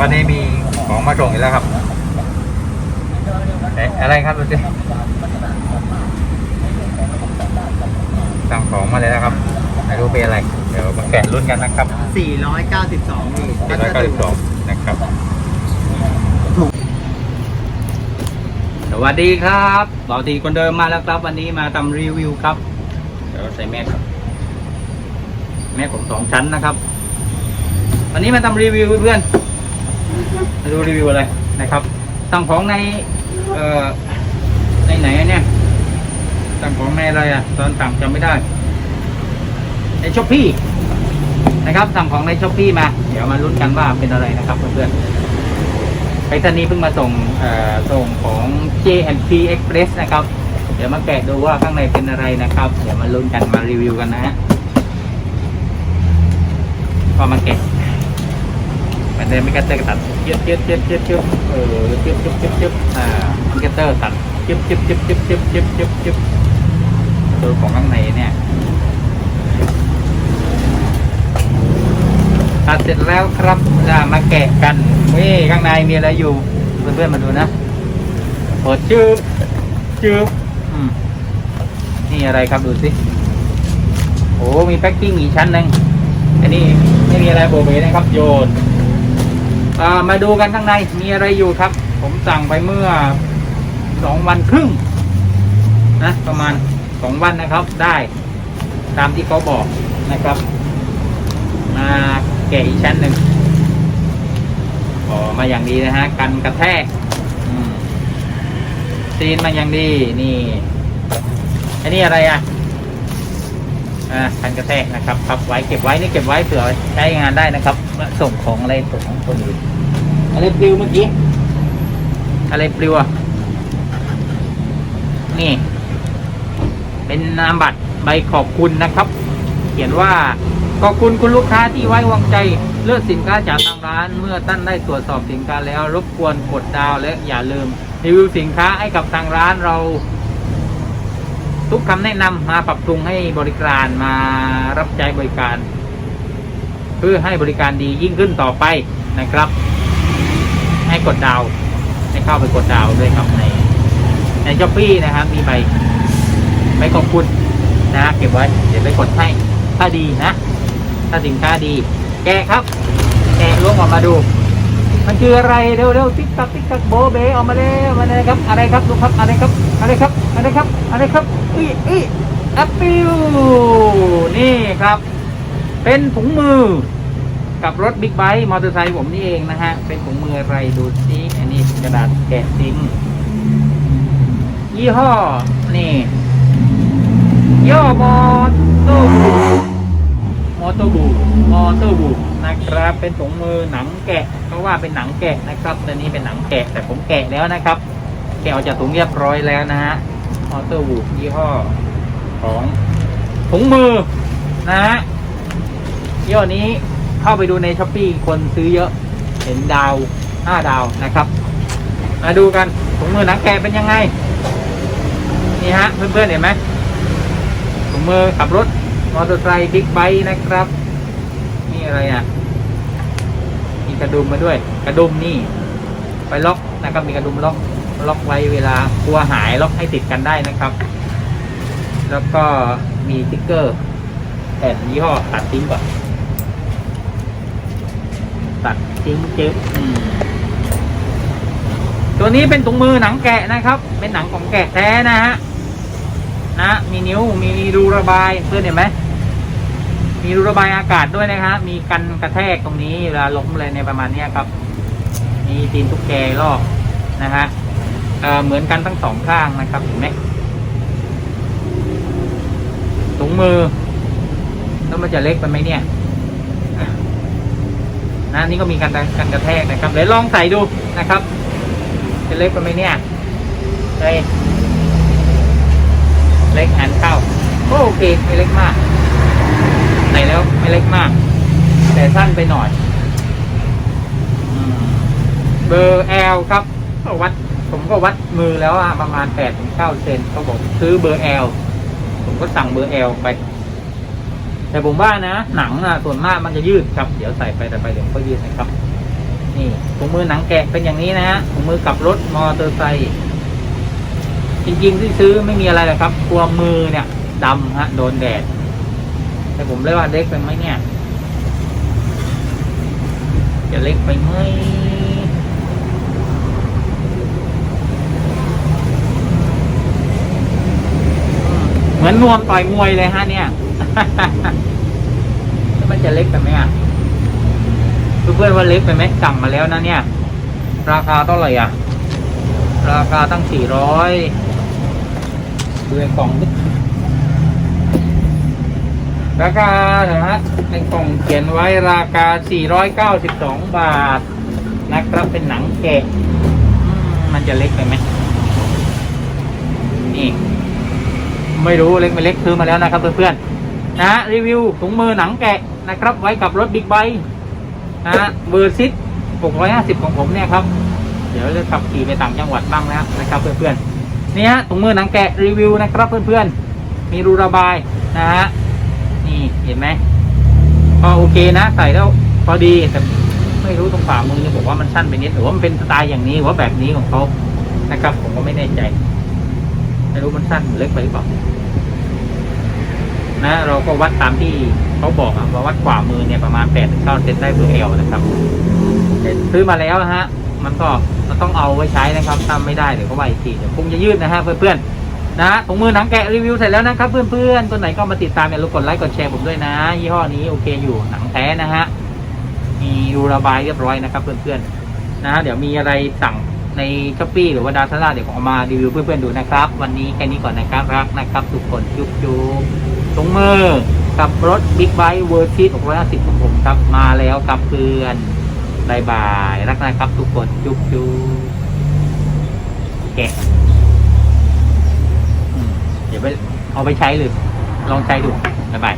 วันนี้มีของมาส่งอีกแล้วครับเอ๊ะอะไรครับดูสิสั่งของมาเลยนะครับไม่รู้เป็นอะไร เดี๋ยวมาแกะรุ่นกันนะครับ 492นี่492นะครับสวัสดีครับต่อทีคนเดิมมาแล้วครับ วันนี้มาทำรีวิวครับ เดี๋ยวใส่แมสครับแมสผมสองชั้นนะครับ วันนี้มาทำรีวิวเพื่อนๆมา ดูรีวิวอะไรนะครับสั่งของในเอ่อในไหนเนี่ยสั่งของในอะไรอะตอนสั่งจำไม่ได้ ในช้อปปี้นะครับ สั่งของในช้อปปี้มา เดี๋ยวมาลุ้นกันว่าเป็นอะไรนะครับเพื่อนๆไปรษณีย์เพิ่งมาส่งเอ่อส่งของ J&P Express นะครับ เดี๋ยวมาแกะดูว่าข้างในเป็นอะไรนะครับ เดี๋ยวมาลุ้นกันมารีวิวกันนะฮะก็มาแกะ มันเดินม่กเตอร์ตัดยึดยึดยึดยึดยึดเออยึดยึดยึดยึดอ่ามิกเตอร์ตัดยึดยึดยึดยึดยึดยึดยึดยึดดูของข้างในเนี่ยตัดเสร็จแล้วครับจะมาแกะกันนี่ข้างในมีอะไรอยู่เพื่อนๆมาดูนะเปิดจืบจืบอืมนี่อะไรครับดูสิโอ้มีแพ็กกิ้งอีกชั้นหนึ่งอันนี้ไม่มีอะไรโบเบนะครับโยน มาดูกันข้างในมีอะไรอยู่ครับ ผมสั่งไปเมื่อสองวันครึ่งนะประมาณสองวันนะครับ ได้ตามที่เขาบอกนะครับ มาแกะอีกชั้นหนึ่งอ๋อมาอย่างดีนะฮะ กันกระแทกซีนมาอย่างดีนี่อันนี้อะไรอะ อ่ากันกระแทกนะครับพับไว้เก็บไว้นี่เก็บไว้เผื่อใช้งานได้นะครับมาส่งของอะไรส่งของคนอื่นอะไรปลิวเมื่อกี้อะไรปลิวอะนี่ เป็นนามบัตรใบขอบคุณนะครับ เขียนว่าขอบคุณคุณลูกค้าที่ไว้วางใจเลือกสินค้าจากทางร้าน เมื่อท่านได้ตรวจสอบสินค้าแล้ว รบกวนกดดาวน์และอย่าลืมรีวิวสินค้าให้กับทางร้านเรา ทุกคำแนะนำมาปรับปรุงให้บริการมารับใจบริการ เพื่อให้บริการดียิ่งขึ้นต่อไปนะครับ ให้กดดาวให้เข้าไปกดดาวด้วยครับในในช้อปปี้นะครับ มีใบใบขอบคุณนะเก็บไว้ เดี๋ยวไปกดให้ ถ้าดีนะ ถ้าสินค้าดี แกะครับ แกะล้วงออกมาดู มันคืออะไรเร็วเร็วติ๊กตักติ๊กตักโบเบออกมาเลยมาเลยครับ อะไรครับดูครับอะไรครับอะไรครับอะไรครับอะไรครับอีอีแอปเปิลนี่ครับ เป็นถุงมือ กับรถบิ๊กไบค์มอเตอร์ไซค์ผมนี่เองนะฮะ เป็นถุงมืออะไรดูสิอันนี้กระดาษแกะซิงยี่ห้อ นี่ย่อมอเตอร์บูมอเตอร์บูมอเตอร์บู นะครับ เป็นถุงมือหนังแกะ เพราะว่าเป็นหนังแกะนะครับตัวนี้เป็นหนังแกะแต่ผมแกะแล้วนะครับ แกะออกจากถุงเรียบร้อยแล้วนะฮะมอเตอร์บูยี่ห้อของถุงมือนะฮะยี่ห้อนี้เข้าไปดูในช้อปปีคนซื้อเยอะเห็นดาวห้าดาวนะครับ มาดูกันถุงมือหนังแกะเป็นยังไง นี่ฮะเพื่อนๆเห็นไหมถุงมือขับรถมอเตอร์ไซค์บิ๊กไบค์นะครับ อะไรอะ มีกระดุมมาด้วย กระดุมนี่ ไปล็อกนะครับ มีกระดุมล็อก ล็อกไว้เวลากลัวหายล็อกให้ติดกันได้นะครับ แล้วก็มีติ๊กเกอร์แผ่นยี่ห้อตัดทิ้งก่อน ตัดทิ้งจึ๊บตัวนี้เป็นถุงมือหนังแกะนะครับ เป็นหนังของแกะแท้นะฮะ นะ มีนิ้ว มีรูระบายเพื่อนเห็นไหม มีรูระบายอากาศด้วยนะครับ มีกันกระแทกตรงนี้เวลาล้มอะไรในประมาณนี้ครับ มีตีนตุ๊กแกลอกนะฮะเเหมือนกันทั้งสองข้างนะครับเห็นไหมถุงมือ แล้วมันจะเล็กไปไหมเนี่ยนะนี่ก็มีการกันกระแทกนะครับเดี๋ยวลองใส่ดูนะครับ จะเล็กไปไหมเนี่ยเฮ้ยเล็กหันเข้าก็โอเคไม่เล็กมาก ใส่แล้วไม่เล็กมาก แต่สั้นไปหน่อยเบอร์ L ครับวัด ผมก็วัดมือแล้วอะประมาณแปดถึงเก้าเซนเขาบอกซื้อเบอร์ L ผมก็สั่งเบอร์ L ไป แต่ผมว่านะ หนังอะส่วนมากมันจะยืดครับ เดี๋ยวใส่ไปแต่ไปเดี๋ยวก็ยืดนะครับ นี่ถุงมือหนังแกะเป็นอย่างนี้นะฮะถุงมือกับรถมอเตอร์ไซค์จริงๆที่ซื้อไม่มีอะไรเลยครับกลัวมือเนี่ยดำฮะ โดนแดด แต่ผมเลยว่าเล็กไปไหมเนี่ย จะเล็กไปไหมเหมือนนวมต่อยมวยเลยฮะเนี่ยแล้วมันจะเล็กไปไหมอะเพื่อนๆว่าเล็กไปไหมสั่งมาแล้วนะเนี่ย ราคาเท่าไหร่อะ ราคาตั้งสี่ร้อยดูในกล่องดิ ราคาเหรอฮะในกล่องเขียนไว้ราคา 492 บาท นะครับเป็นหนังแกะ มันจะเล็กไปไหมนี่ ไม่รู้เล็กไม่เล็กซื้อมาแล้วนะครับเพื่อนๆนะรีวิวถุงมือหนังแกะนะครับ ไว้กับรถบิ๊กไบค์นะเบอร์ซิต650 ของผมเนี่ยครับ เดี๋ยวจะขับขี่ไปต่างจังหวัดบ้างแล้วนะครับเพื่อนๆนี่ฮะถุงมือหนังแกะรีวิวนะครับเพื่อนๆมีรูระบายนะฮะ นี่เห็นไหมก็โอเคนะใส่แล้วพอดีแต่ไม่รู้ตรงฝ่ามือเนี่ยบอกว่ามันสั้นไปนิดหรือว่ามันเป็นสไตล์อย่างนี้หรือว่าแบบนี้ของเขานะครับ ผมก็ไม่แน่ใจไม่รู้มันสั้นเล็กไปหรือเปล่านะ เราก็วัดตามที่เขาบอกอะว่าวัดขวามือเนี่ยประมาณ8ปดถึงเก้าเซนได้เบอร์เอลนะครับซื้อมาแล้วนะฮะ มันก็มันต้องเอาไว้ใช้นะครับถ้าไม่ได้เดี๋ยวก็ว่าอีกทีเดี๋ยวคงจะยืดนะฮะเพื่อนๆ นะถุงมือหนังแกะรีวิวเสร็จแล้วนะครับ เพื่อนๆตัวไหนก็มาติดตามอย่าลืมกดไลค์กดแชร์ผมด้วยนะ ยี่ห้อนี้โอเคอยู่หนังแท้นะฮะมีรูระบายเรียบร้อยนะครับ เพื่อนๆนะเดี๋ยวมีอะไรสั่งในช้อปปี้หรือว่าดาซ่าเดี๋ยวผมเอามารีวิวเพื่อนๆดูนะครับ วันนี้แค่นี้ก่อนนะครับรักนะครับ ทุกคนจุ๊บจุ๊บถุงมือกับรถบิ๊กไบค์เวอร์ซี650ของผมครับมาแล้วครับเพื่อนบายบายรักนะครับ ทุกคนจุ๊บจุ๊บแกะ เดี๋ยวไปเอาไปใช้เลย ลองใช้ดูบ๊ายบาย